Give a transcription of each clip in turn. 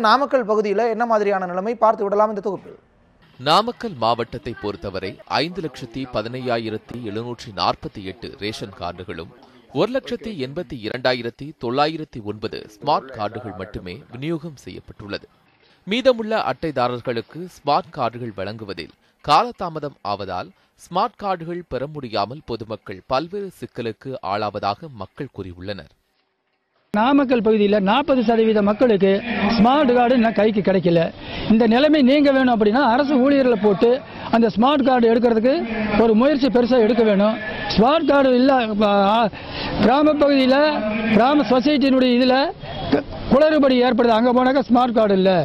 நாமக்கல் பகுதியில் என்ன மாதிரியான நிலைமை பார்த்து விடலாம் இந்த தொகுப்பில்? நாமக்கல் மாவட்டத்தை பொறுத்தவரை ஐந்து லட்சத்தி பதினையாயிரத்தி எழுநூற்றி நாற்பத்தி எட்டு ரேஷன் கார்டுகளும் ஒரு லட்சத்தி எண்பத்தி இரண்டாயிரத்தி தொள்ளாயிரத்தி ஒன்பது ஸ்மார்ட் கார்டுகள் மட்டுமே விநியோகம் செய்யப்பட்டுள்ளது. மீதமுள்ள அட்டைதாரர்களுக்கு ஸ்மார்ட் கார்டுகள் வழங்குவதில் காலதாமதம் ஆவதால் ஸ்மார்ட் கார்டுகள் பெற முடியாமல் பொதுமக்கள் பல்வேறு சிக்கலுக்கு ஆளாவதாக மக்கள் கூறியுள்ளனர். நாமக்கல் பகுதியில் நாற்பது சதவீத மக்களுக்கு ஸ்மார்ட் கார்டு இன்னும் கைக்கு கிடைக்கல. இந்த நிலைமை நீங்க வேணும் அப்படின்னா அரசு ஊழியர்களை போட்டு அந்த ஸ்மார்ட் கார்டு எடுக்கிறதுக்கு ஒரு முயற்சி பெருசாக எடுக்க வேணும். ஸ்மார்ட் கார்டு இல்லை கிராம பகுதியில் கிராம சொசைட்டியினுடைய இதில் குளறுபடி ஏற்படுது. அங்கே போனாக்கா ஸ்மார்ட் கார்டு இல்லை.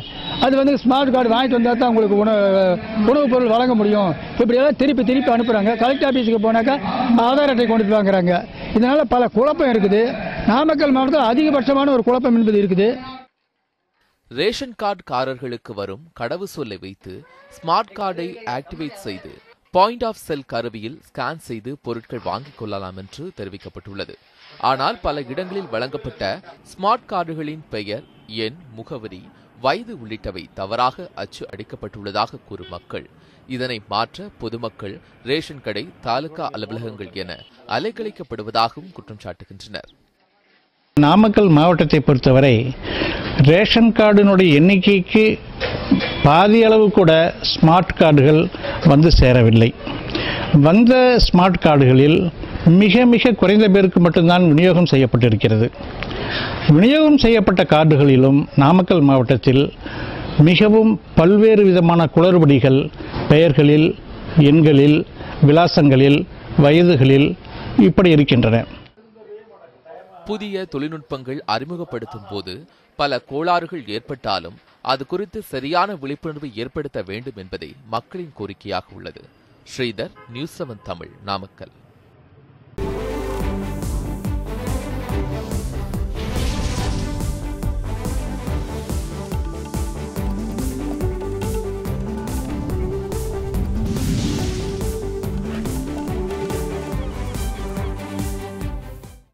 அது வந்து ஸ்மார்ட் கார்டு வாங்கிட்டு வந்தால் தான் உங்களுக்கு உணவு உணவுப் பொருள் வழங்க முடியும். இப்படியெல்லாம் திருப்பி திருப்பி அனுப்புகிறாங்க கலெக்டர் ஆஃபீஸுக்கு போனாக்கா ஆதார் அட்டை கொண்டு வாங்குறாங்க. இதனால் பல குழப்பம் இருக்குது. நாமக்கல் மாவட்டத்தில் அதிகபட்சமான ஒரு குழப்பம் என்பது இருக்குது. ரேஷன் கார்டு காரர்களுக்கு வரும் கடவு சொல்லை வைத்து ஸ்மார்ட் கார்டை ஆக்டிவேட் செய்து பாயிண்ட் ஆஃப் செல் கருவியில் ஸ்கேன் செய்து பொருட்கள் வாங்கிக் கொள்ளலாம் என்று தெரிவிக்கப்பட்டுள்ளது. ஆனால் பல இடங்களில் வழங்கப்பட்ட ஸ்மார்ட் கார்டுகளின் பெயர் எண் முகவரி வயது உள்ளிட்டவை தவறாக அச்சு அடிக்கப்பட்டுள்ளதாக கூறும் மக்கள். இதனை மாற்ற பொதுமக்கள் ரேஷன் கடை தாலுகா அலுவலகங்கள் என அலைக்கழிக்கப்படுவதாகவும் குற்றம் சாட்டுகின்றனர் நாமக்கல் மாவட்டத்தை பொறுத்தவரை ரேஷன் கார்டினுடைய எண்ணிக்கைக்கு பாதி அளவு கூட ஸ்மார்ட் கார்டுகள் வந்து சேரவில்லை. வந்த ஸ்மார்ட் கார்டுகளில் மிக மிக குறைந்த பேருக்கு மட்டும்தான் விநியோகம் செய்யப்பட்டிருக்கிறது. விநியோகம் செய்யப்பட்ட கார்டுகளிலும் நாமக்கல் மாவட்டத்தில் மிகவும் பல்வேறு விதமான குளறுபடிகள் பெயர்களில் எண்களில் விலாசங்களில் வயதுகளில் இப்படி இருக்கின்றன. புதிய தொழில்நுட்பங்கள் அறிமுகப்படுத்தும் போது பல கோளாறுகள் ஏற்பட்டாலும் அது குறித்து சரியான விழிப்புணர்வை ஏற்படுத்த வேண்டும் என்பதே மக்களின் கோரிக்கையாக உள்ளது. Sridhar news seven Tamil Namakkal.